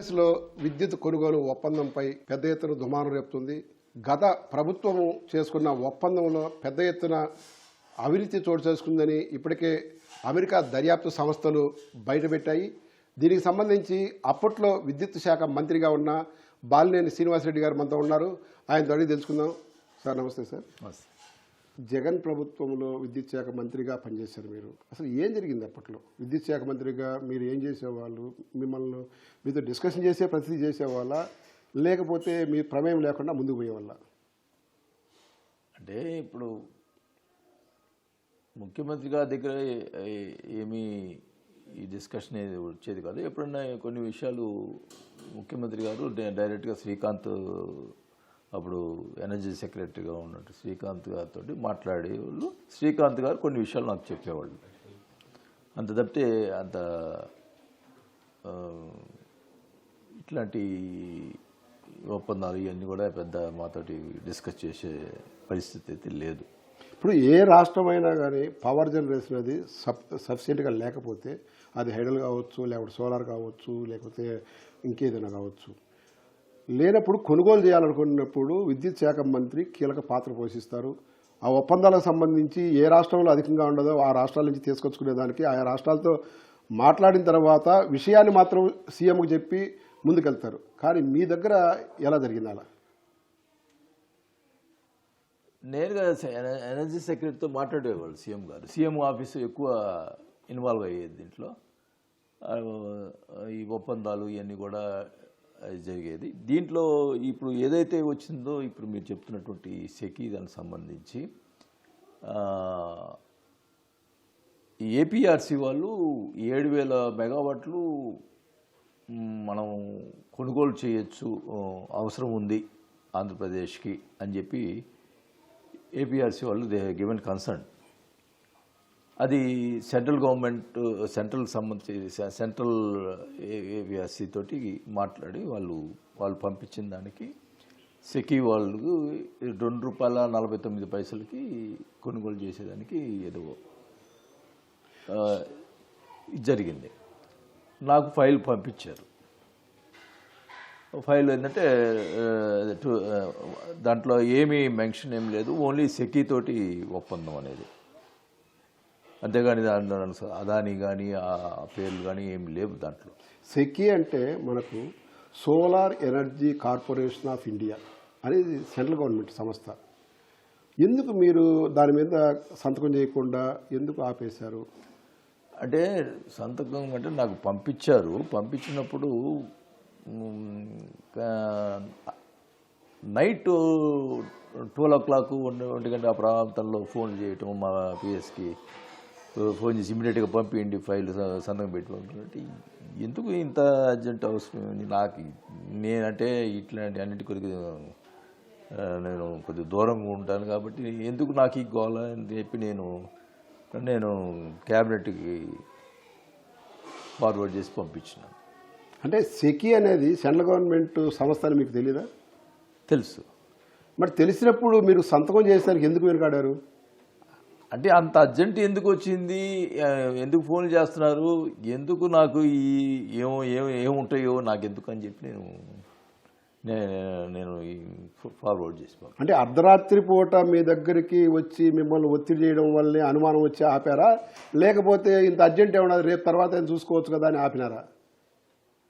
ఆంధ్రప్రదేశ్లో విద్యుత్ కొనుగోలు ఒప్పందంపై పెద్ద ఎత్తున దుమారం రేపుతుంది. గత ప్రభుత్వము చేసుకున్న ఒప్పందంలో పెద్ద ఎత్తున అవినీతి చోటు చేసుకుందని ఇప్పటికే అమెరికా దర్యాప్తు సంస్థలు బయటపెట్టాయి. దీనికి సంబంధించి అప్పట్లో విద్యుత్ శాఖ మంత్రిగా ఉన్న బాలినేని శ్రీనివాసరెడ్డి గారు మనతో ఉన్నారు. ఆయన అడిగి తెలుసుకుందాం. సార్ నమస్తే సార్. జగన్ ప్రభుత్వంలో విద్యుత్ శాఖ మంత్రిగా పనిచేశారు మీరు. అసలు ఏం జరిగింది అప్పట్లో? విద్యుత్ శాఖ మంత్రిగా మీరు ఏం చేసేవాళ్ళు? మిమ్మల్ని మీతో డిస్కషన్ చేసే ప్రతిదీ చేసేవాళ్ళ? లేకపోతే మీ ప్రమేయం లేకుండా ముందుకు పోయేవాళ్ళ? అంటే ఇప్పుడు ముఖ్యమంత్రి గారి దగ్గర ఏమీ ఈ డిస్కషన్ అనేది వచ్చేది కాదు. ఎప్పుడన్నా కొన్ని విషయాలు ముఖ్యమంత్రి గారు డైరెక్ట్గా శ్రీకాంత్ అప్పుడు ఎనర్జీ సెక్రటరీగా ఉన్నట్టు శ్రీకాంత్ గారితో మాట్లాడేవాళ్ళు శ్రీకాంత్ గారు కొన్ని విషయాలు నాకు చెప్పేవాళ్ళు. అంత తప్పితే అంత ఇట్లాంటి ఒప్పందాలు ఇవన్నీ కూడా పెద్ద మాతోటి డిస్కస్ చేసే పరిస్థితి అయితే లేదు. ఇప్పుడు ఏ రాష్ట్రమైనా కానీ పవర్ జనరేషన్ అది సబ్ సఫిషియెంట్గా లేకపోతే అది హైడల్ కావచ్చు లేకపోతే సోలార్ కావచ్చు లేకపోతే ఇంకేదైనా కావచ్చు లేనప్పుడు కొనుగోలు చేయాలనుకున్నప్పుడు విద్యుత్ శాఖ మంత్రి కీలక పాత్ర పోషిస్తారు. ఆ ఒప్పందాలకు సంబంధించి ఏ రాష్ట్రంలో అధికంగా ఉండదో ఆ రాష్ట్రాల నుంచి తీసుకొచ్చుకునే దానికి ఆయా రాష్ట్రాలతో మాట్లాడిన తర్వాత విషయాన్ని మాత్రం సీఎంకు చెప్పి ముందుకెళ్తారు. కానీ మీ దగ్గర ఎలా జరిగింది అలా? నేరుగా ఎనర్జీ సెక్రటరీతో మాట్లాడేవాళ్ళు సీఎం గారు. సీఎం ఆఫీసు ఎక్కువ ఇన్వాల్వ్ అయ్యేది దీంట్లో. ఈ ఒప్పందాలు ఇవన్నీ కూడా జరిగేది. దీంట్లో ఇప్పుడు ఏదైతే వచ్చిందో ఇప్పుడు మీరు చెప్తున్నటువంటి సెకీ దానికి సంబంధించి ఏపీఆర్సీ వాళ్ళు ఏడు వేల మెగావాట్లు మనం కొనుగోలు చేయొచ్చు అవసరం ఉంది ఆంధ్రప్రదేశ్కి అని చెప్పి ఏపీఆర్సీ వాళ్ళు దే గివెన్ కన్సర్న్. అది సెంట్రల్ గవర్నమెంట్ సెంట్రల్ సంబంధించి సెంట్రల్ ఏవిఎస్సి తోటి మాట్లాడి వాళ్ళు వాళ్ళు పంపించిన దానికి సెకీ వాళ్ళు రెండు రూపాయల నలభై తొమ్మిది పైసలకి కొనుగోలు చేసేదానికి ఏదో ఇది జరిగింది. నాకు ఫైల్ పంపించారు. ఫైల్ ఏంటంటే టు- దాంట్లో ఏమీ మెన్షన్ ఏం లేదు. ఓన్లీ సెకీ తోటి ఒప్పందం అనేది. అంతేగాని దాంట్లో అదాని కానీ ఆ పేర్లు కానీ ఏమి లేవు దాంట్లో. సెకీ అంటే మనకు solar energy corporation of India అనేది సెంట్రల్ గవర్నమెంట్ సంస్థ. ఎందుకు మీరు దాని మీద సంతకం చేయకుండా ఎందుకు ఆపేశారు? అంటే సంతకం అంటే నాకు పంపించారు. పంపించినప్పుడు నైట్ ట్వెల్వ్ ఓ క్లాక్ ఒంటి గంట ఆ ప్రాంతంలో ఫోన్ చేయటం మా పిఎస్కి. ఫోన్ చేసి ఇమీడియట్గా పంపించండి ఫైల్ సంతకం పెట్టుకుంటే ఎందుకు ఇంత అర్జెంట్ అవసరం? నాకు నేనంటే ఇట్లాంటి అన్నిటి కొరకు ఆ, నేను కొద్దిగా దూరంగా ఉంటాను కాబట్టి ఎందుకు నాకు ఈ గోల అని చెప్పి నేను నేను క్యాబినెట్కి ఫార్వర్డ్ చేసి పంపించినాను అంటే సెకీ అనేది సెంట్రల్ గవర్నమెంట్ సంస్థ అని మీకు తెలీదా? తెలుసు. మరి తెలిసినప్పుడు మీరు సంతకం చేసేదానికి ఎందుకు వెనుకాడారు? అంటే అంత అర్జెంట్ ఎందుకు వచ్చింది? ఎందుకు ఫోన్ చేస్తున్నారు? ఎందుకు నాకు ఈ ఏమో ఏమో ఏముంటాయో నాకు ఎందుకు అని చెప్పి నేను నేను ఫార్వర్డ్ చేసి పంపాను. అంటే అర్ధరాత్రి పూట మీ దగ్గరికి వచ్చి మిమ్మల్ని ఒత్తిడి చేయడం వల్లే అనుమానం వచ్చి ఆపారా? లేకపోతే ఇంత అర్జెంట్ ఏమన్నా రేపు తర్వాత ఏం చూసుకోవచ్చు కదా అని ఆపినారా?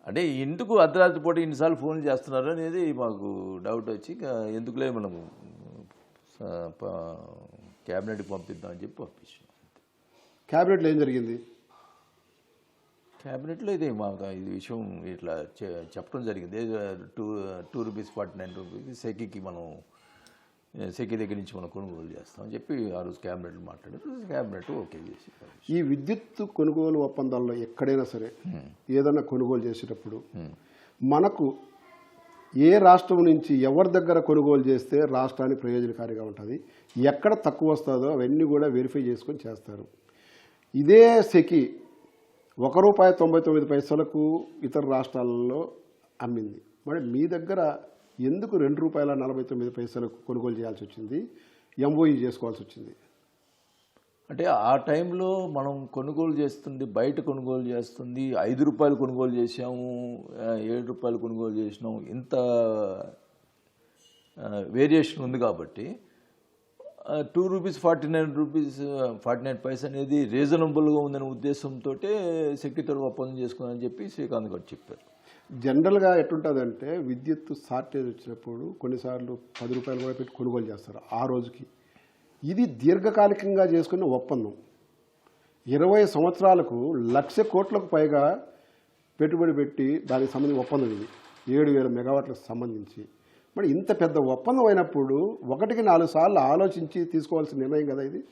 అంటే ఎందుకు అర్ధరాత్రి పూట ఇన్నిసార్లు ఫోన్ చేస్తున్నారు అనేది మాకు డౌట్ వచ్చి ఇక ఎందుకులే మనం క్యాబినెట్కి పంపిద్దామని చెప్పి పంపించాం. క్యాబినెట్లో ఏం జరిగింది? క్యాబినెట్లో ఇదే మాకు ఇది విషయం ఇట్లా చె- చెప్పడం జరిగింది. Two two rupees forty nine rupees సెకీకి మనం సెకీ దగ్గర నుంచి మనం కొనుగోలు చేస్తామని చెప్పి ఆ రోజు క్యాబినెట్లో మాట్లాడారు. క్యాబినెట్ ఓకే చేసి ఈ విద్యుత్ కొనుగోలు ఒప్పందాల్లో ఎక్కడైనా సరే ఏదైనా కొనుగోలు చేసేటప్పుడు మనకు ఏ రాష్ట్రం నుంచి ఎవరి దగ్గర కొనుగోలు చేస్తే రాష్ట్రానికి ప్రయోజనకారిగా ఉంటుంది? ఎక్కడ తక్కువ వస్తుందో అవన్నీ కూడా వెరిఫై చేసుకొని చేస్తారు. ఇదే సెకి ఒక రూపాయి తొంభై తొమ్మిది పైసలకు ఇతర రాష్ట్రాలలో అమ్మింది. మరి మీ దగ్గర ఎందుకు రెండు రూపాయల నలభై తొమ్మిది పైసలకు కొనుగోలు చేయాల్సి వచ్చింది? ఎంఓఈ చేసుకోవాల్సి వచ్చింది. అంటే ఆ టైంలో మనం కొనుగోలు చేస్తుంది బయట కొనుగోలు చేస్తుంది ఐదు రూపాయలు కొనుగోలు చేసాము ఏడు రూపాయలు కొనుగోలు చేసినాము ఇంత వేరియేషన్ ఉంది కాబట్టి two rupees forty nine rupees forty nine paise అనేది రీజనబుల్గా ఉందనే ఉద్దేశంతో సెక్యూటర్ ఒప్పందం చేసుకుందని చెప్పి శ్రీకాంత్ గారు చెప్పారు. జనరల్గా ఎట్టుంటుందంటే విద్యుత్ షార్టేజ్ వచ్చినప్పుడు కొన్నిసార్లు పది రూపాయలు కూడా పెట్టి కొనుగోలు చేస్తారు ఆ రోజుకి. ఇది దీర్ఘకాలికంగా చేసుకున్న ఒప్పందం. ఇరవై సంవత్సరాలకు లక్ష కోట్లకు పైగా పెట్టుబడి పెట్టి దానికి సంబంధించి ఒప్పందం ఇది. ఏడు వేల మెగావాట్లకు సంబంధించి. మరి ఇంత పెద్ద ఒప్పందం అయినప్పుడు ఒకటికి నాలుగు సార్లు ఆలోచించి తీసుకోవాల్సిన నిర్ణయం కదా ఇది?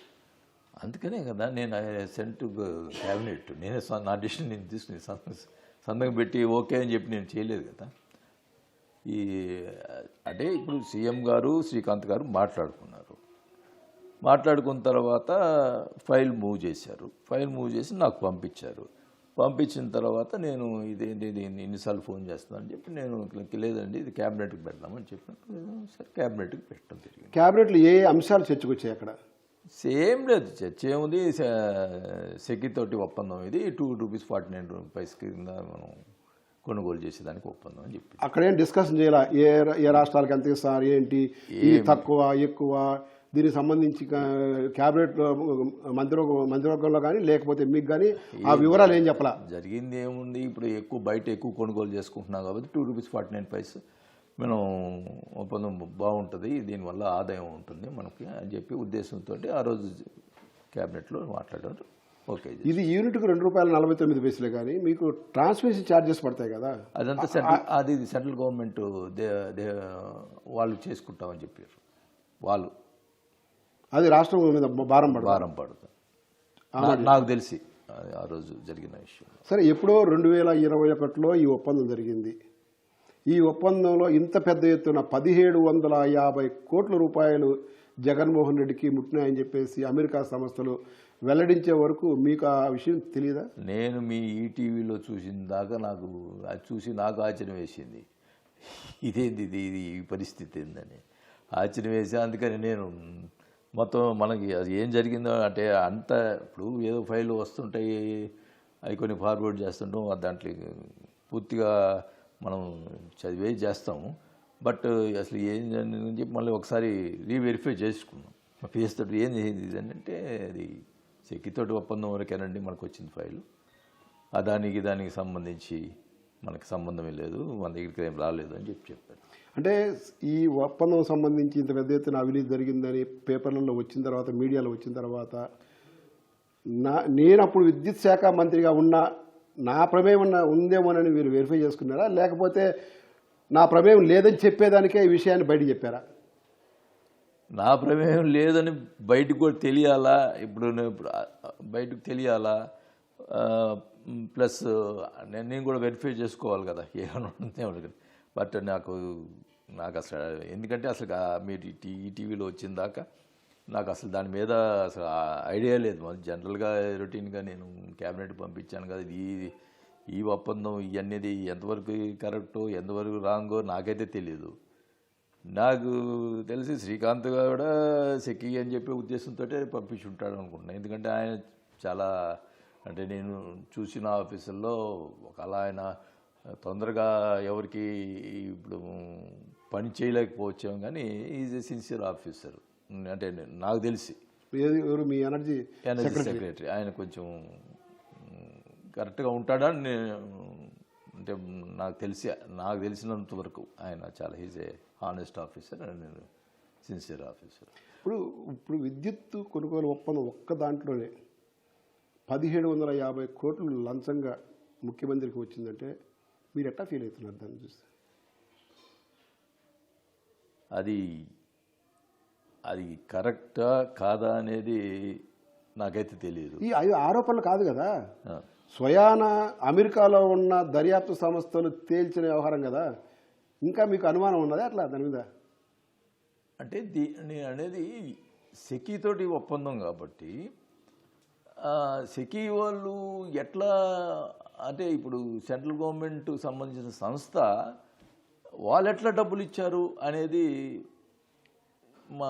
అందుకనే కదా నేను సెంట్ క్యాబినెట్ నేనే స- నా డిసిషన్ నేను తీసుకుని సం- సంతకం పెట్టి ఓకే అని చెప్పి నేను చేయలేదు కదా. ఈ అంటే ఇప్పుడు సీఎం గారు శ్రీకాంత్ గారు మాట్లాడుకున్నారు. మాట్లాడుకున్న తర్వాత ఫైల్ మూవ్ చేశారు. ఫైల్ మూవ్ చేసి నాకు పంపించారు. పంపించిన తర్వాత నేను ఇదేంటి ఇది ఎన్నిసార్లు ఫోన్ చేస్తున్నాను చెప్పి నేను లేదండి ఇది క్యాబినెట్కి పెడదామని చెప్పినప్పుడు సరే క్యాబినెట్కి పెట్టడం జరిగింది క్యాబినెట్లో ఏ అంశాలు చర్చకొచ్చాయి అక్కడ? సేమ్ లేదు చర్చ ఏముంది సెకి తోటి ఒప్పందం ఇది two rupees forty nine rupees కింద మనం కొనుగోలు చేసేదానికి ఒప్పందం అని చెప్పి అక్కడ ఏం డిస్కషన్ చేయాల? ఏ ఏ రాష్ట్రాలకు ఎంత ఇస్తారు ఏంటి? తక్కువ ఎక్కువ? దీనికి సంబంధించి క్యాబినెట్ మంత్రివర్గ మంత్రివర్గంలో కానీ లేకపోతే మీకు కానీ ఆ వివరాలు ఏం చెప్పాలా? జరిగింది ఏముంది? ఇప్పుడు ఎక్కువ బయట ఎక్కువ కొనుగోలు చేసుకుంటున్నాం కాబట్టి two rupees forty nine paise మనం ఒప్పందం బాగుంటుంది. దీనివల్ల ఆదాయం ఉంటుంది మనకి అని చెప్పి ఉద్దేశంతో ఆ రోజు క్యాబినెట్లో మాట్లాడారు. ఓకే ఇది యూనిట్కి రెండు రూపాయల నలభై తొమ్మిది పైసలే కానీ మీకు ట్రాన్స్మిషన్ ఛార్జెస్ పడతాయి కదా. అదంతా సెంట్రల్ అది సెంట్రల్ గవర్నమెంట్ వాళ్ళు చేసుకుంటామని చెప్పారు. వాళ్ళు. అది రాష్ట్రం మీద భారం పడదు. భారం పడుతుంది నాకు తెలిసి ఆ రోజు జరిగిన విషయం. సరే ఎప్పుడో రెండు వేల ఇరవై ఒకటిలో ఈ ఒప్పందం జరిగింది. ఈ ఒప్పందంలో ఇంత పెద్ద ఎత్తున పదిహేడు వందల యాభై కోట్ల రూపాయలు జగన్మోహన్ రెడ్డికి ముట్టినాయని చెప్పేసి అమెరికా సంస్థలు వెల్లడించే వరకు మీకు ఆ విషయం తెలియదా నేను మీ ఈటీవీలో చూసిన దాకా నాకు అది చూసి నాకు ఆశ్చర్యం వేసింది. ఇదేంది ఇది ఇది ఈ పరిస్థితి ఏందని. ఆశ్చర్యం వేసి అందుకని నేను మొత్తం మనకి అది ఏం జరిగిందో అంటే అంత ఇప్పుడు ఏదో ఫైల్ వస్తుంటాయి అవి కొన్ని ఫార్వర్డ్ చేస్తుంటాం దాంట్లో పూర్తిగా మనం చదివే చేస్తాము బట్ అసలు ఏం జరిగిందని చెప్పి మళ్ళీ ఒకసారి రీవెరిఫై చేసుకున్నాం. మా ఫేస్ తోటి ఏం చేసింది ఇది అంటే అది సెక్కితోటి ఒప్పందం వరకేనండి మనకు వచ్చింది ఫైలు. దానికి దానికి సంబంధించి మనకి సంబంధమే లేదు మన దగ్గరికి ఏం రాలేదు అని చెప్పి చెప్పారు. అంటే ఈ ఒప్పందం సంబంధించి ఇంత పెద్ద ఎత్తున అవినీతి జరిగిందని పేపర్లలో వచ్చిన తర్వాత మీడియాలో వచ్చిన తర్వాత నా నేను అప్పుడు విద్యుత్ శాఖ మంత్రిగా ఉన్న నా ప్రమేయం ఉన్న ఉందేమోనని మీరు వెరిఫై చేసుకున్నారా? లేకపోతే నా ప్రమేయం లేదని చెప్పేదానికే ఈ విషయాన్ని బయట చెప్పారా? నా ప్రమేయం లేదని బయటకు కూడా తెలియాలా? ఇప్పుడు నేను బయటకు తెలియాలా? ప్లస్ నేను కూడా వెరిఫై చేసుకోవాలి కదా. ఏమైనా ఉంటే బట్ నాకు నాకు అసలు ఎందుకంటే అసలు మీరు ఈ టీవీలో వచ్చిన దాకా నాకు అసలు దాని మీద అసలు ఐడియా లేదు. మరి జనరల్గా రొటీన్గా నేను క్యాబినెట్ పంపించాను కదా ఇది ఈ ఒప్పందం ఇవన్నీ ఎంతవరకు కరెక్టో ఎంతవరకు రాంగో నాకైతే తెలియదు నాకు తెలిసి శ్రీకాంత్ కూడా సెక్కి అని చెప్పే ఉద్దేశంతో పంపించి ఉంటాడు అనుకుంటున్నాను ఎందుకంటే ఆయన చాలా అంటే నేను చూసిన ఆఫీసుల్లో ఒకలా ఆయన తొందరగా ఎవరికి ఇప్పుడు పని చేయలేకపోవచ్చాం కానీ ఈజ్ ఎ సిన్సియర్ ఆఫీసర్. అంటే నాకు తెలిసి. ఎవరు? మీ ఎనర్జీ ఎనర్జీ సెక్రటరీ? ఆయన కొంచెం కరెక్ట్గా ఉంటాడని నేను అంటే నాకు తెలిసి నాకు తెలిసినంత వరకు ఆయన చాలా he's a honest officer and sincere officer ఇప్పుడు ఇప్పుడు విద్యుత్ కొనుగోలు ఒప్పందం ఒక్క దాంట్లోనే పదిహేడు వందల యాభై కోట్లు లంచంగా ముఖ్యమంత్రికి వచ్చిందంటే మీరు ఎట్లా ఫీల్ అవుతున్నారు దాన్ని చూస్తే? అది అది కరెక్టా కాదా అనేది నాకైతే తెలియదు ఈ అవి ఆరోపణలు కాదు కదా? స్వయాన అమెరికాలో ఉన్న దర్యాప్తు సంస్థలు తేల్చిన వ్యవహారం కదా? ఇంకా మీకు అనుమానం ఉన్నదా అట్లా దాని మీద? అంటే దీ నేను అనేది సెకీతోటి ఒప్పందం కాబట్టి సెకీ వాళ్ళు ఎట్లా అంటే ఇప్పుడు సెంట్రల్ గవర్నమెంట్ సంబంధించిన సంస్థ వాళ్ళు ఎట్లా డబ్బులు ఇచ్చారు అనేది మా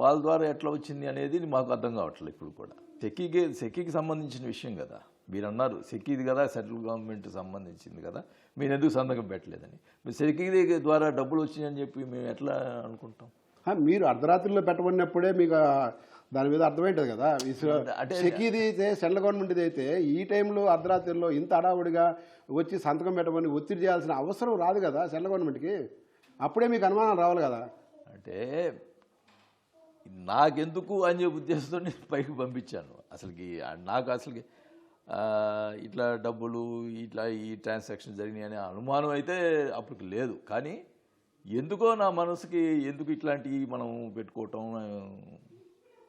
వాళ్ళ ద్వారా ఎట్లా వచ్చింది అనేది మాకు అర్థం కావట్లేదు ఇప్పుడు కూడా. సెకీకి సెకీకి సంబంధించిన విషయం కదా. మీరు అన్నారు సెకీది కదా సెంట్రల్ గవర్నమెంట్ సంబంధించింది కదా. మీరు ఎందుకు సంతకం పెట్టలేదని. మీరు సెకీ ద్వారా డబ్బులు వచ్చినాయని చెప్పి మేము ఎట్లా అనుకుంటాం? మీరు అర్ధరాత్రిలో పెట్టబడినప్పుడే మీకు దాని మీద అర్థమైంటుంది కదా. అంటే- షకీది అయితే సెంట్రల్ గవర్నమెంట్ అయితే ఈ టైంలో అర్ధరాత్రిలో ఇంత అడావుడిగా వచ్చి సంతకం పెట్టమని ఒత్తిడి చేయాల్సిన అవసరం రాదు కదా సెంట్రల్ గవర్నమెంట్కి? అప్పుడే మీకు అనుమానం రావాలి కదా. అంటే నాకెందుకు అని చెప్పి ఉద్దేశంతో నేను పైకి పంపించాను. అసలుకి నాకు అసలుకి ఇట్లా డబ్బులు ఇట్లా ఈ ట్రాన్సాక్షన్ జరిగినాయి అనే అనుమానం అయితే అప్పటికి లేదు. కానీ ఎందుకో నా మనసుకి ఎందుకు ఇట్లాంటివి మనం పెట్టుకోవటం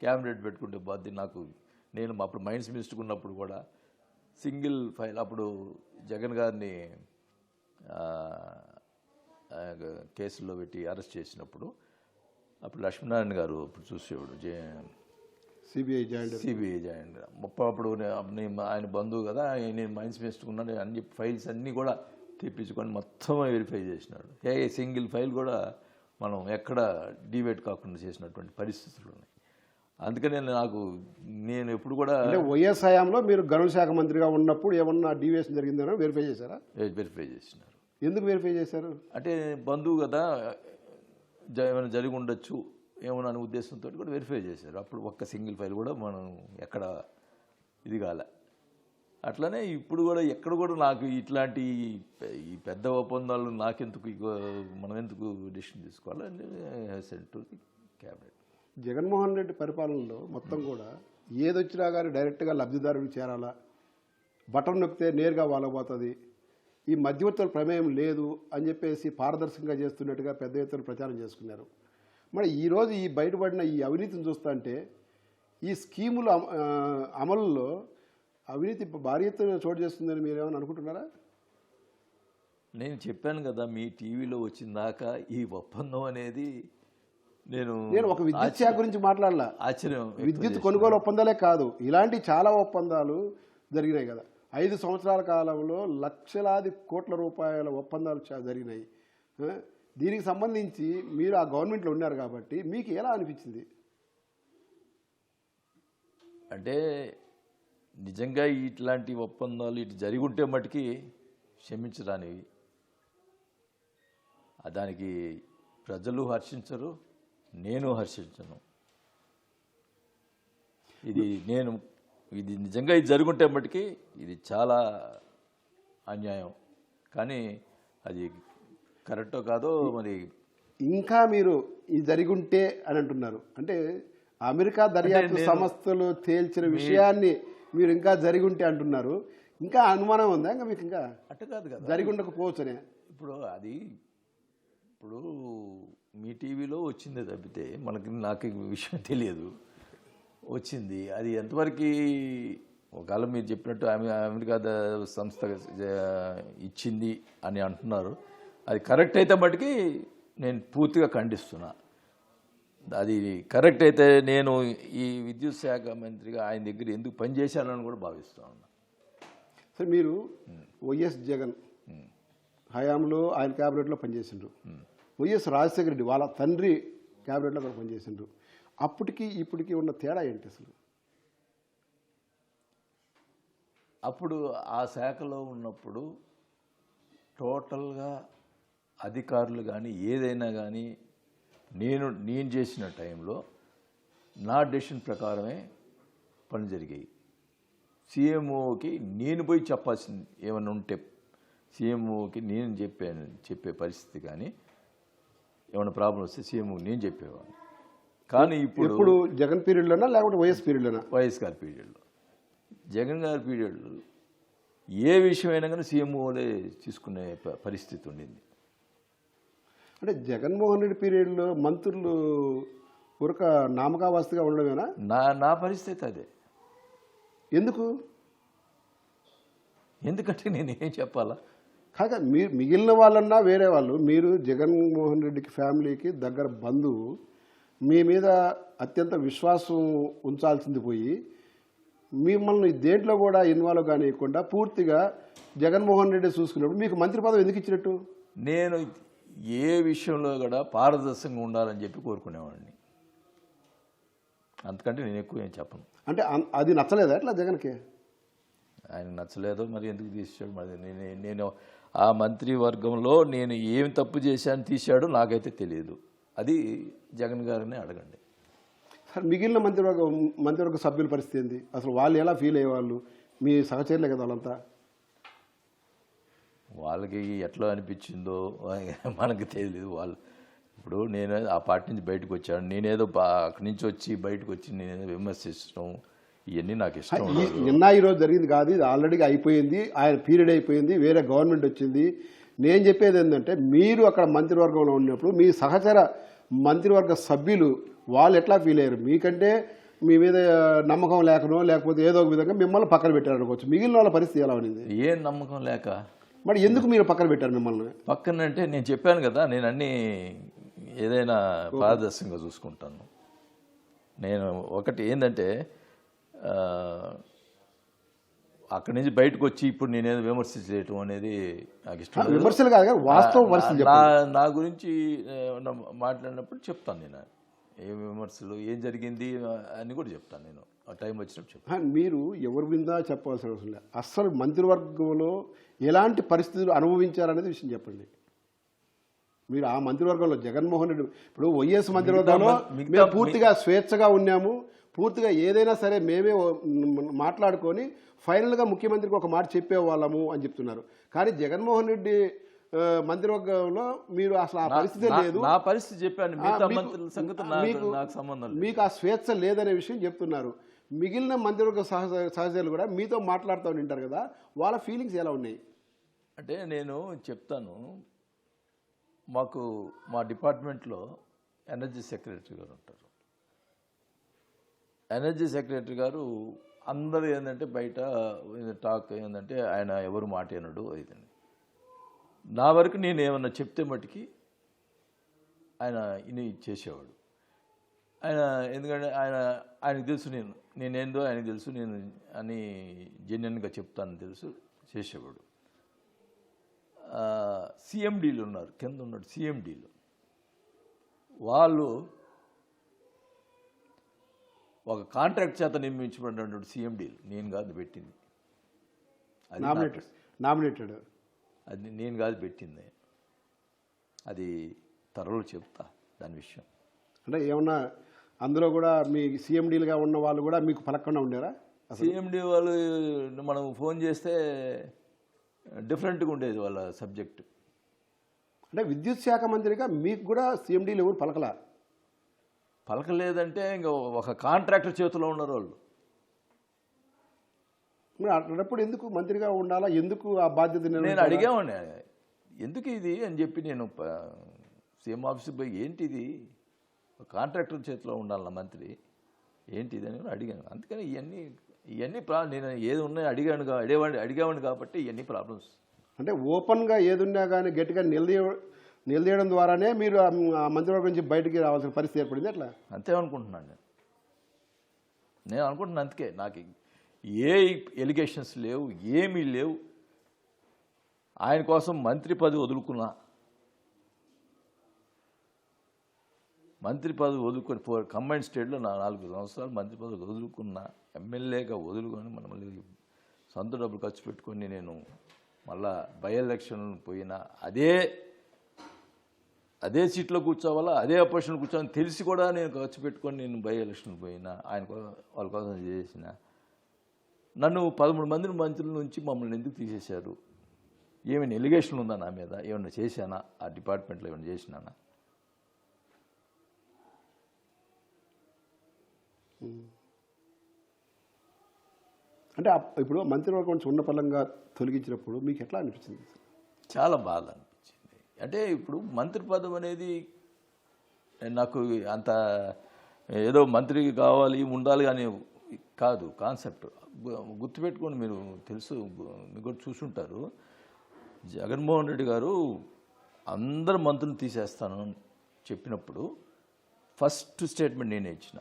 క్యాబినెట్ పెట్టుకుంటే బాధ్యత నాకు. నేను అప్పుడు మైండ్స్ మినిస్టర్ ఉన్నప్పుడు కూడా సింగిల్ ఫైల్ అప్పుడు జగన్ గారిని కేసుల్లో పెట్టి అరెస్ట్ చేసినప్పుడు అప్పుడు లక్ష్మీనారాయణ గారు అప్పుడు చూసేవాడు J CBI joint CBI joint ముప్పై అప్పుడు ఆయన బంధువు కదా నేను మైన్స్ వేసుకున్నాను అన్ని ఫైల్స్ అన్నీ కూడా తెప్పించుకొని మొత్తం వెరిఫై చేసినాడు. ఏ సింగిల్ ఫైల్ కూడా మనం ఎక్కడ డిబేట్ కాకుండా చేసినటువంటి పరిస్థితులు ఉన్నాయి. అందుకనే నాకు నేను ఎప్పుడు కూడా అంటే వైఎస్ హయాంలో మీరు గనుల శాఖ మంత్రిగా ఉన్నప్పుడు ఏమన్నా డీవియేషన్ జరిగిందని వెరిఫై చేశారా? వెరిఫై చేసినారు. ఎందుకు వెరిఫై చేశారు? అంటే బంధువు కదా ఏమైనా జరిగి ఉండొచ్చు ఏమన్నా అనే ఉద్దేశంతో కూడా వెరిఫై చేశారు. అప్పుడు ఒక్క సింగిల్ ఫైల్ కూడా మనం ఎక్కడ ఇది కాలే. అట్లనే ఇప్పుడు కూడా ఎక్కడ కూడా నాకు ఇట్లాంటి ఈ పెద్ద ఒప్పందాలు నాకెందుకు మనం ఎందుకు డిసిషన్ తీసుకోవాలి? సెంట్ క్యాబినెట్ జగన్మోహన్ రెడ్డి పరిపాలనలో మొత్తం కూడా ఏదొచ్చినా కానీ డైరెక్ట్గా లబ్ధిదారుడికి చేరాలా? బటన్ నొక్కితే నేరుగా వాళ్ళపోతుంది ఈ మధ్యవర్తుల ప్రమేయం లేదు అని చెప్పేసి పారదర్శకంగా చేస్తున్నట్టుగా పెద్ద ఎత్తున ప్రచారం చేసుకున్నారు. మరి ఈరోజు ఈ బయటపడిన ఈ అవినీతిని చూస్తుంటే ఈ స్కీముల అమలులో అవినీతి భారీ ఎత్తున చోటు చేస్తుందని మీరు ఏమైనా అనుకుంటున్నారా? నేను చెప్పాను కదా మీ టీవీలో వచ్చిన దాకా ఈ ఒప్పందం అనేది నేను నేను ఒక విద్యుత్ శాఖ గురించి మాట్లాడలా. ఆశ్చర్యం విద్యుత్ కొనుగోలు ఒప్పందాలే కాదు. ఇలాంటి చాలా ఒప్పందాలు జరిగినాయి కదా. ఐదు సంవత్సరాల కాలంలో లక్షలాది కోట్ల రూపాయల ఒప్పందాలు జరిగినాయి? దీనికి సంబంధించి మీరు ఆ గవర్నమెంట్లో ఉన్నారు కాబట్టి మీకు ఎలా అనిపించింది? అంటే నిజంగా ఇట్లాంటి ఒప్పందాలు ఇటు జరిగి ఉంటే మటుకి క్షమించడానివి ఆ దానికి ప్రజలు హర్షించరు. నేను హర్షించను. ఇది నేను ఇది నిజంగా ఇది జరుగుంటే మటుకి ఇది చాలా అన్యాయం. కానీ అది కరెక్టో కాదో మరి ఇంకా మీరు ఇది జరిగి ఉంటే అని అంటున్నారు. అంటే అమెరికా దర్యాప్తు సంస్థలు తేల్చిన విషయాన్ని మీరు ఇంకా జరిగి ఉంటే అంటున్నారు. ఇంకా అనుమానం ఉందా? ఇంకా మీకు ఇంకా అట్ట కాదు కదా. జరిగి ఉండకపోవచ్చనే ఇప్పుడు అది ఇప్పుడు మీ టీవీలో వచ్చింది తప్పితే మనకి నాకు విషయం తెలియదు. వచ్చింది. అది ఎంతవరకు ఒకవేళ మీరు చెప్పినట్టు అమె- అమెరికా సంస్థ ఇచ్చింది అని అంటున్నారు. అది కరెక్ట్ అయితే మటుకి నేను పూర్తిగా ఖండిస్తున్నా. అది కరెక్ట్ అయితే నేను ఈ విద్యుత్ శాఖ మంత్రిగా ఆయన దగ్గర ఎందుకు పనిచేశానని కూడా భావిస్తూ ఉన్నా. సరే మీరు వైఎస్ జగన్ హయాంలో ఆయన క్యాబినెట్లో పనిచేసిండ్రు. వైఎస్ రాజశేఖర రెడ్డి వాళ్ళ తండ్రి క్యాబినెట్లో కూడా పనిచేసిండ్రు. అప్పటికి ఇప్పటికి ఉన్న తేడా ఏంటి అసలు? అప్పుడు ఆ శాఖలో ఉన్నప్పుడు టోటల్గా అధికారులు కానీ ఏదైనా కానీ నేను నేను చేసిన టైంలో నా డెసిషన్ ప్రకారమే పని జరిగాయి. సీఎంఓకి నేను పోయి చెప్పాల్సింది ఏమైనా ఉంటే సీఎంఓకి నేను చెప్పాను చెప్పే పరిస్థితి కానీ ఏమైనా ప్రాబ్లం వస్తే సీఎంఓకి నేను చెప్పేవాడిని. కానీ ఇప్పుడు ఇప్పుడు జగన్ పీరియడ్లోనా లేకపోతే వైఎస్ పీరియడ్లోనా? వైఎస్ గారి పీరియడ్లో. జగన్ గారి పీరియడ్లో ఏ విషయమైనా కానీ సీఎంఓలే తీసుకునే పరిస్థితి ఉండింది. అంటే జగన్మోహన్ రెడ్డి పీరియడ్లో మంత్రులు ఉరక నామకావాస్తిగా ఉండడమేనా? నా నా పరిస్థితి అదే. ఎందుకు? ఎందుకంటే నేను ఏం చెప్పాలా? కాక మీరు మిగిలిన వాళ్ళన్నా వేరే వాళ్ళు. మీరు జగన్మోహన్ రెడ్డికి ఫ్యామిలీకి దగ్గర బంధువు. మీ మీద అత్యంత విశ్వాసం ఉంచాల్సింది పోయి మిమ్మల్ని దేంట్లో కూడా ఇన్వాల్వ్ కానివ్వకుండా పూర్తిగా జగన్మోహన్ రెడ్డి చూసుకున్నప్పుడు మీకు మంత్రి పదవి ఎందుకు ఇచ్చినట్టు? నేను ఏ విషయంలో కూడా పారదర్శకంగా ఉండాలని చెప్పి కోరుకునేవాడిని. అంతకంటే నేను ఎక్కువ ఏం చెప్పను. అంటే అది నచ్చలేదా ఎట్లా జగన్కి? ఆయన నచ్చలేదో మరి ఎందుకు తీసాడు మరి నేను నేను ఆ మంత్రి వర్గంలో నేను ఏం తప్పు చేశాను తీశాడో నాకైతే తెలియదు. అది జగన్ గారిని అడగండి. సార్ మిగిలిన మంత్రివర్గ మంత్రివర్గ సభ్యుల పరిస్థితి ఏంది? అసలు వాళ్ళు ఎలా ఫీల్ అయ్యేవాళ్ళు? మీ సహచరులే కదా వాళ్ళంతా? వాళ్ళకి ఎట్లా అనిపించిందో మనకు తెలియదు వాళ్ళు. ఇప్పుడు నేను ఆ పార్టీ నుంచి బయటకు వచ్చాను. నేనేదో అక్కడి నుంచి వచ్చి బయటకు వచ్చి నేనేదో విమర్శించడం ఇవన్నీ నాకు ఇష్టం నిన్న ఈ రోజు జరిగింది కాదు ఇది ఆల్రెడీ అయిపోయింది ఆయన పీరియడ్ అయిపోయింది వేరే గవర్నమెంట్ వచ్చింది. నేను చెప్పేది ఏంటంటే మీరు అక్కడ మంత్రివర్గంలో ఉన్నప్పుడు మీ సహచర మంత్రివర్గ సభ్యులు వాళ్ళు ఎట్లా ఫీల్ అయ్యారు? మీకంటే మీ మీద నమ్మకం లేకనో లేకపోతే ఏదో ఒక విధంగా మిమ్మల్ని పక్కన పెట్టారు అనుకోవచ్చు. మిగిలిన వాళ్ళ పరిస్థితి ఎలా ఉంది ఏం నమ్మకం లేక? మరి ఎందుకు మీరు పక్కన పెట్టారు మిమ్మల్ని? పక్కన అంటే నేను చెప్పాను కదా నేను అన్నీ ఏదైనా పారదర్శకంగా చూసుకుంటాను. నేను ఒకటి ఏంటంటే అక్కడి నుంచి బయటకు వచ్చి ఇప్పుడు నేనేదో విమర్శ చేయటం అనేది నాకు ఇష్టం. విమర్శలు కాదు కానీ వాస్తవ నా గురించి మాట్లాడినప్పుడు చెప్తాను నేను. ఏ విమర్శలు ఏం జరిగింది అని కూడా చెప్తాను నేను. ఆ టైం వచ్చినప్పుడు చెప్తాను. మీరు ఎవరి మీద చెప్పాల్సిన అవసరం లేదు. అస్సలు మంత్రివర్గంలో ఎలాంటి పరిస్థితులు అనుభవించారనేది విషయం చెప్పండి. మీరు ఆ మంత్రివర్గంలో జగన్మోహన్ రెడ్డి ఇప్పుడు వైఎస్ మంత్రివర్గంలో మేము పూర్తిగా స్వేచ్ఛగా ఉన్నాము. పూర్తిగా ఏదైనా సరే మేమే మాట్లాడుకొని ఫైనల్గా ముఖ్యమంత్రికి ఒక మాట చెప్పేవాళ్ళము అని చెప్తున్నారు. కానీ జగన్మోహన్ రెడ్డి ఆ, మంత్రివర్గంలో మీరు అసలు ఆ పరిస్థితి లేదు. నా పరిస్థితి చెప్పాను. మీకు- ఆ, మీకు ఆ స్వేచ్ఛ లేదనే విషయం చెప్తున్నారు. మిగిలిన మంత్రివర్గ సహచ సహచరులు కూడా మీతో మాట్లాడుతూ ఉంటారు కదా వాళ్ళ ఫీలింగ్స్ ఎలా ఉన్నాయి? అంటే నేను చెప్తాను. మాకు మా డిపార్ట్మెంట్లో ఎనర్జీ సెక్రటరీ గారు ఉంటారు. ఎనర్జీ సెక్రటరీ గారు అందరూ ఏంటంటే బయట టాక్ ఏంటంటే ఆయన ఎవరు మాట అనడు ఇదని నా వరకు నేను ఏమన్నా చెప్తే మట్టుకి ఆయన ఇని చేసేవాడు. ఆయన ఎందుకంటే ఆయన ఆయనకు తెలుసు నేను నేనేందో ఆయనకు తెలుసు నేను అని జెన్యున్గా చెప్తాను తెలుసు చేసేవాడు. సిఎండీలు ఉన్నారు కింద ఉన్నాడు సిఎండీలు వాళ్ళు ఒక కాంట్రాక్ట్ చేత నియమించబడినటువంటి సిఎండీలు నేను కాదు పెట్టింది. నామినేటెడ్ నామినేటెడ్ అది నేను కాదు పెట్టింది. అది త్వరలో చెప్తా దాని విషయం. అంటే ఏమన్నా అందులో కూడా మీ సీఎండీలుగా ఉన్న వాళ్ళు కూడా మీకు పలకకుండా ఉండారా? సిఎండి వాళ్ళు మనం ఫోన్ చేస్తే డిఫరెంట్గా ఉండేది వాళ్ళ సబ్జెక్ట్. అంటే విద్యుత్ శాఖ మంత్రిగా మీకు కూడా సీఎండీలు ఎవరు పలకలా? పలకలేదంటే ఇంకా ఒక కాంట్రాక్టర్ చేతిలో ఉన్నారు వాళ్ళు. మరి అన్నప్పుడు ఎందుకు మంత్రిగా ఉండాలా? ఎందుకు ఆ బాధ్యత నేను? అడిగామండి ఎందుకు ఇది? అని చెప్పి నేను సీఎం ఆఫీస్కి పోయి ఏంటి ఇది? కాంట్రాక్టర్ చేతిలో ఉండాలన్న మంత్రి ఏంటి ఇది? అని కూడా అడిగాను. అందుకని ఇవన్నీ ఇవన్నీ ప్రా నేను ఏది ఉన్నాయో అడిగాను అడిగేవాడిని అడిగావాడిని కాబట్టి ఇవన్నీ ప్రాబ్లమ్స్ అంటే ఓపెన్గా ఏదున్నా కానీ గట్టిగా నిలదీయ నిలదీయడం ద్వారానే మీరు ఆ మంత్రివర్గం నుంచి బయటికి రావాల్సిన పరిస్థితి ఏర్పడింది అట్లా అంతే అనుకుంటున్నాను నేను. నేను అనుకుంటున్నాను అందుకే. నాకు ఏ ఎలిగేషన్స్ లేవు ఏమీ లేవు. ఆయన కోసం మంత్రి పదవి వదులుకున్నా. మంత్రి పదవి వదులుకొని ఫోర్ కంబైన్ స్టేట్లో నా నాలుగు సంవత్సరాలు మంత్రి పదవి వదులుకున్నా ఎమ్మెల్యేగా వదులుకొని మనం మళ్ళీ సొంత డబ్బులు ఖర్చు పెట్టుకొని నేను మళ్ళా బై ఎలక్షన్ పోయినా అదే అదే సీట్లో కూర్చోవాలా అదే అపోజిషన్ కూర్చోవాలని తెలిసి కూడా నేను ఖర్చు పెట్టుకొని నేను బై ఎలక్షన్ పోయినా ఆయన వాళ్ళ కోసం చేసిన. నన్ను పదమూడు మంది మంత్రుల నుంచి మమ్మల్ని ఎందుకు తీసేశారు? ఏమైనా ఎలిగేషన్ ఉందా నా మీద? ఏమైనా చేశానా? ఆ డిపార్ట్మెంట్లో ఏమైనా చేసినానా? అంటే ఇప్పుడు మంత్రివర్గం నుంచి ఉన్న పలంగా తొలగించినప్పుడు మీకు ఎట్లా అనిపించింది? చాలా బాధ. అంటే ఇప్పుడు మంత్రి పదం అనేది నాకు అంత ఏదో మంత్రి కావాలి ఉండాలి అని కాదు కాన్సెప్ట్. గుర్తుపెట్టుకోండి మీరు తెలుసు గు- మీరు కూడా చూసుంటారు. జగన్మోహన్ రెడ్డి గారు అందరు మంత్రులు తీసేస్తాను చెప్పినప్పుడు ఫస్ట్ స్టేట్మెంట్ నేనే ఇచ్చిన.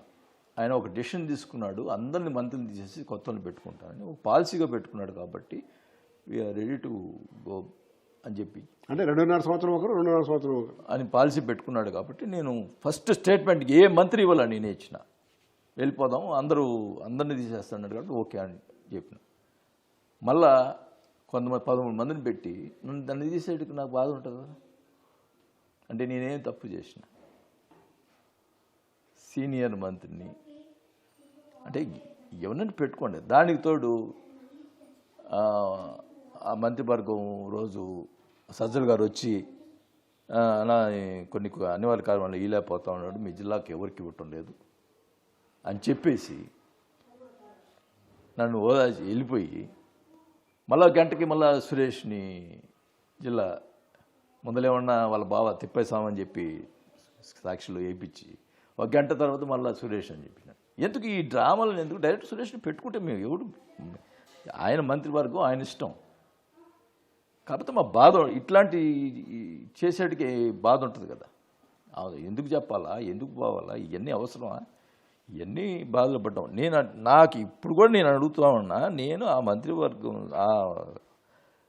ఆయన ఒక డెసిషన్ తీసుకున్నాడు అందరిని మంత్రులు తీసేసి కొత్త పెట్టుకుంటానని ఒక పాలసీగా పెట్టుకున్నాడు కాబట్టి వీఆర్ రెడీ టు గో అని చెప్పి. అంటే రెండున్నర సంవత్సరం ఒకరు రెండున్నర సంవత్సరం ఒకరు. అని పాలసీ పెట్టుకున్నాడు కాబట్టి నేను ఫస్ట్ స్టేట్మెంట్ ఏ మంత్రి ఇవ్వాలని నేనే ఇచ్చిన. వెళ్ళిపోదాం అందరూ అందరినీ తీసేస్తున్నాడు కాబట్టి ఓకే అని చెప్పిన. మళ్ళా కొంతమంది పదమూడు మందిని పెట్టి నన్ను దాన్ని తీసేటికి నాకు బాధ ఉంటుంది కదా. అంటే నేనేం తప్పు చేసిన. సీనియర్ మంత్రిని అంటే ఎవరినైనా పెట్టుకోండి. దానికి తోడు ఆ, మంత్రివర్గం రోజు సజ్జలు గారు వచ్చి అలా కొన్ని అనివార్య కారణాలు ఈలేకపోతా ఉన్నాడు మీ జిల్లాకి ఎవరికి ఇవ్వటం లేదు అని చెప్పేసి నన్ను ఓదార్చి వెళ్ళిపోయి మళ్ళా గంటకి మళ్ళా సురేష్ని జిల్లా ముందలేమన్నా వాళ్ళ బావ తిప్పేసామని చెప్పి సాక్షులు వేయించి ఒక గంట తర్వాత మళ్ళీ సురేష్ అని చెప్పిన. ఎందుకు ఈ డ్రామాలను ఎందుకు డైరెక్ట్ సురేష్ని పెట్టుకుంటే మేము ఎవడు ఆయన మంత్రివర్గం ఆయన ఇష్టం. కాకపోతే మా బాధ ఇట్లాంటి చేసేటికి బాధ ఉంటుంది కదా. ఎందుకు చెప్పాలా ఎందుకు పోవాలా ఇవన్నీ అవసరమా? ఇవన్నీ బాధలు పడ్డాం. నేను నాకు ఇప్పుడు కూడా నేను అడుగుతా ఉన్నా నేను ఆ మంత్రివర్గం ఆ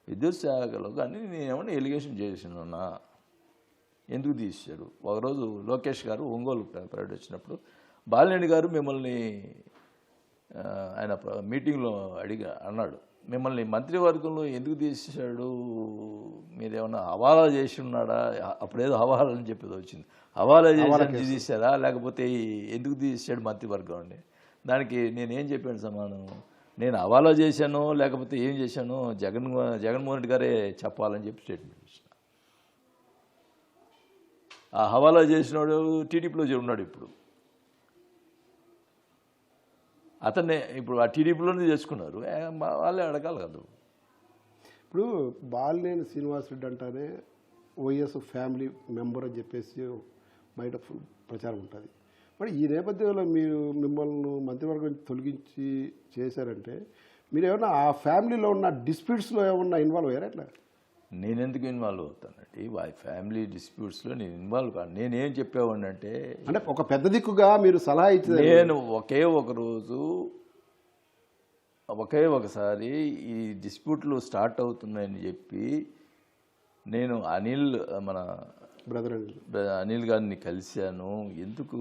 విద్యుత్ శాఖలో కానీ నేనేమన్నా ఎలిగేషన్ చేసినా ఎందుకు తీశారు ఒకరోజు లోకేష్ గారు ఒంగోలు పర్యటన వచ్చినప్పుడు బాలినేని గారు మిమ్మల్ని ఆయన మీటింగ్లో అడిగా అన్నాడు. మిమ్మల్ని మంత్రివర్గంలో ఎందుకు తీసేశాడు? మీరేమన్నా హవాలా చేసి ఉన్నాడా? అప్పుడేదో హవాలా అని చెప్పేది వచ్చింది. హవాలా చేసి తీసారా లేకపోతే ఎందుకు తీసాడు మంత్రివర్గం అండి దానికి నేనేం చెప్పాను సమానం? నేను హవాలా చేశానో లేకపోతే ఏం చేశానో? జగన్ జగన్మోహన్ రెడ్డి గారే చెప్పాలని చెప్పి స్టేట్మెంట్ ఇచ్చిన. ఆ హవాలా చేసినాడు టీడీపీలో ఉన్నాడు ఇప్పుడు. అతనే ఇప్పుడు ఆ టీడీపీలోనే చేసుకున్నారు. వాళ్ళే అడగాలి కదా. ఇప్పుడు బాలినేని శ్రీనివాసరెడ్డి అంటానే ఓఎస్ ఫ్యామిలీ మెంబర్ అని చెప్పేసి బయట ఫుల్ ప్రచారం ఉంటుంది. మరి ఈ నేపథ్యంలో మీరు మిమ్మల్ని మంత్రివర్గం తొలగించి చేశారంటే మీరు ఏమన్నా ఆ ఫ్యామిలీలో ఉన్న డిస్ప్యూట్స్లో ఏమన్నా ఇన్వాల్వ్ అయ్యారా ఎట్లా నేను ఎందుకు ఇన్వాల్వ్ అవుతానండి? వారి ఫ్యామిలీ డిస్ప్యూట్స్లో నేను ఇన్వాల్వ్ కాను. నేనేం చెప్పేవాడిని అంటే అంటే ఒక పెద్ద దిక్కుగా మీరు సలహా ఇచ్చారు నేను ఒకే ఒక రోజు ఒకే ఒకసారి ఈ డిస్ప్యూట్లు స్టార్ట్ అవుతున్నాయని చెప్పి నేను అనిల్ మన బ్రదర్ అనిల్ గారిని కలిశాను. ఎందుకు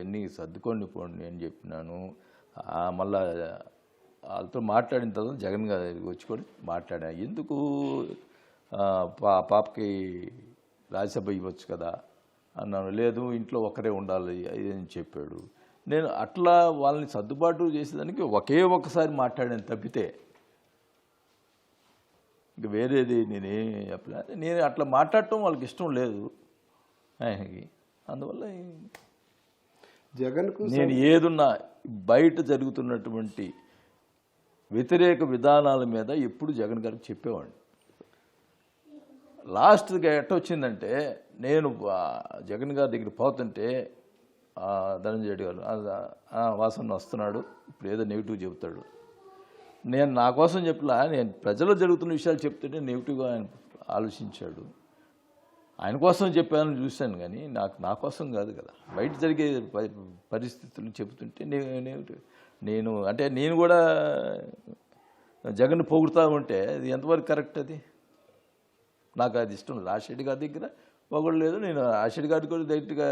ఎన్ని సర్దుకోండి పోండి అని చెప్పినాను. మళ్ళా వాళ్ళతో మాట్లాడిన తర్వాత జగన్ గారి వచ్చి కూడా మాట్లాడా ఎందుకు పా పాపకి రాజ్యసభ ఇవ్వచ్చు కదా అన్నాను. లేదు ఇంట్లో ఒక్కరే ఉండాలి అని చెప్పాడు. నేను అట్లా వాళ్ళని సర్దుబాటు చేసేదానికి ఒకే ఒక్కసారి మాట్లాడాను తప్పితే ఇంక వేరేది నేనేం చెప్పలేదు నేను అట్లా మాట్లాడటం వాళ్ళకి ఇష్టం లేదు. ఆయనకి అందువల్ల జగన్కు నేను ఏదున్నా బయట జరుగుతున్నటువంటి వ్యతిరేక విధానాల మీద ఎప్పుడు జగన్ గారికి చెప్పేవాడిని. లాస్ట్గా ఎట్ట వచ్చిందంటే నేను జగన్ గారి దగ్గర పోతుంటే ధనంజయ రెడ్డి గారు వాసన వస్తున్నాడు ఇప్పుడు ఏదో నెగిటివ్ చెబుతాడు. నేను నా కోసం చెప్పలా నేను ప్రజల్లో జరుగుతున్న విషయాలు చెప్తుంటే నెగిటివ్గా ఆయన ఆలోచించాడు. ఆయన కోసం చెప్పానని చూశాను కానీ నాకు నా కోసం కాదు కదా. బయట జరిగే పరిస్థితులు చెబుతుంటే నే- నేను నేను అంటే నేను కూడా జగన్ పొగుడుతూ ఉంటే అది ఎంతవరకు కరెక్ట్ అది? నాకు అది ఇష్టం లేదు. రాజశేఖర్ గారి దగ్గర ఒకళ్ళు లేదు. నేను రాజశేఖర్ గారికి కూడా డైరెక్ట్గా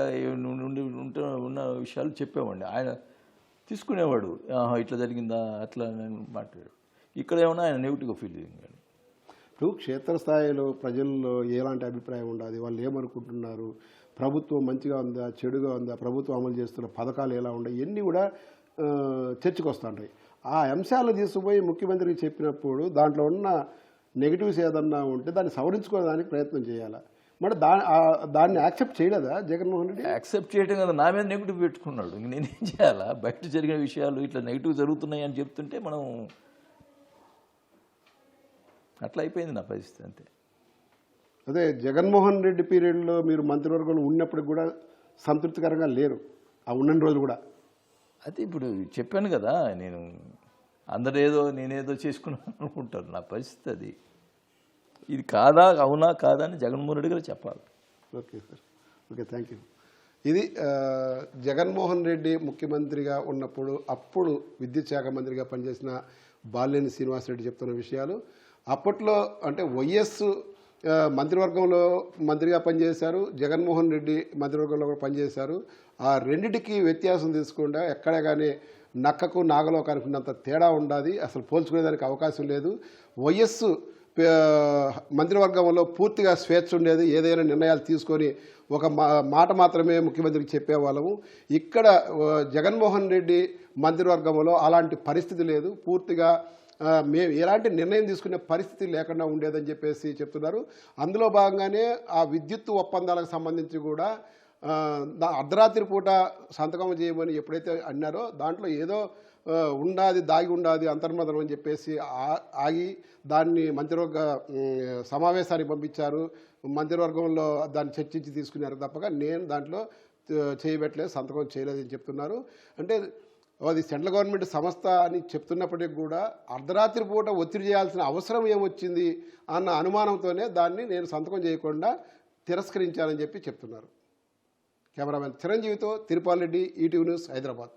ఉండి ఉంటే ఉన్న విషయాలు చెప్పేవాడిని. ఆయన తీసుకునేవాడు. ఇట్లా జరిగిందా? అట్లా నేను మాట్లాడాడు. ఇక్కడ ఏమన్నా ఆయన నెగిటివ్గా ఫీల్ అయ్యింది ఇప్పుడు క్షేత్రస్థాయిలో ప్రజల్లో ఎలాంటి అభిప్రాయం ఉండాలి? వాళ్ళు ఏమనుకుంటున్నారు? ప్రభుత్వం మంచిగా ఉందా? చెడుగా ఉందా? ప్రభుత్వం అమలు చేస్తున్న పథకాలు ఎలా ఉన్నాయి? ఇవన్నీ కూడా చర్చకు వస్తుంటాయి. ఆ అంశాలు తీసుకుపోయి ముఖ్యమంత్రికి చెప్పినప్పుడు దాంట్లో ఉన్న నెగిటివ్స్ ఏదన్నా ఉంటే దాన్ని సవరించుకోవడానికి ప్రయత్నం చేయాలి? మరి దా దాన్ని యాక్సెప్ట్ చేయలేదా జగన్మోహన్ రెడ్డి? యాక్సెప్ట్ చేయడం కదా నా మీద నెగిటివ్ పెట్టుకున్నాడు. ఇంక నేనేం చేయాలా? బయట జరిగిన విషయాలు ఇట్లా నెగిటివ్ జరుగుతున్నాయి అని చెప్తుంటే మనం అట్లా అయిపోయింది నా పరిస్థితి అంతే. అదే జగన్మోహన్ రెడ్డి పీరియడ్లో మీరు మంత్రివర్గంలో ఉన్నప్పుడు కూడా సంతృప్తికరంగా లేరు. ఆ ఉన్న రోజులు కూడా. అయితే ఇప్పుడు చెప్పాను కదా నేను అందరూ ఏదో నేనేదో చేసుకున్నాను అనుకుంటారు నా పరిస్థితి అది. ఇది కాదా అవునా కాదా అని జగన్మోహన్ రెడ్డి గారు చెప్పాలి. Okay sir. Okay thank you. ఇది జగన్మోహన్ రెడ్డి ముఖ్యమంత్రిగా ఉన్నప్పుడు అప్పుడు విద్యుత్ శాఖ మంత్రిగా పనిచేసిన బాలినేని శ్రీనివాసరెడ్డి చెప్తున్న విషయాలు అప్పట్లో అంటే వైఎస్ మంత్రివర్గంలో మంత్రిగా పనిచేశారు జగన్మోహన్ రెడ్డి మంత్రివర్గంలో కూడా పనిచేశారు. ఆ రెండిటికి వ్యత్యాసం తీసుకుండా ఎక్కడ కానీ నక్కకు నాగలో కనుకున్నంత తేడా ఉండాది. అసలు పోల్చుకునేదానికి అవకాశం లేదు. వయస్సు మంత్రివర్గంలో పూర్తిగా స్వేచ్ఛ ఉండేది. ఏదైనా నిర్ణయాలు తీసుకొని ఒక మా- మాట మాత్రమే ముఖ్యమంత్రికి చెప్పేవాళ్ళము. ఇక్కడ జగన్మోహన్ రెడ్డి మంత్రివర్గంలో అలాంటి పరిస్థితి లేదు. పూర్తిగా మేము ఎలాంటి నిర్ణయం తీసుకునే పరిస్థితి లేకుండా ఉండేదని చెప్పేసి చెప్తున్నారు. అందులో భాగంగానే ఆ విద్యుత్ ఒప్పందాలకు సంబంధించి కూడా అర్ధరాత్రి పూట సంతకం చేయమని ఎప్పుడైతే అన్నారో దాంట్లో ఏదో ఉండాది దాగి ఉండాది అంతర్మదనం అని చెప్పేసి ఆ- ఆగి దాన్ని మంత్రివర్గ సమావేశానికి పంపించారు. మంత్రివర్గంలో దాన్ని చర్చించి తీసుకున్నారు తప్పక. నేను దాంట్లో చేయబెట్టలేదు సంతకం చేయలేదని చెప్తున్నారు. అంటే అది సెంట్రల్ గవర్నమెంట్ సంస్థ అని చెప్తున్నప్పటికీ కూడా అర్ధరాత్రి పూట ఒత్తిడి చేయాల్సిన అవసరం ఏమొచ్చింది అన్న అనుమానంతోనే దాన్ని నేను సంతకం చేయకుండా తిరస్కరించానని చెప్పి చెప్తున్నారు. కెమెరామెన్ చిరంజీవితో తిరుపాల్ రెడ్డి ఈటీవీ న్యూస్ హైదరాబాద్.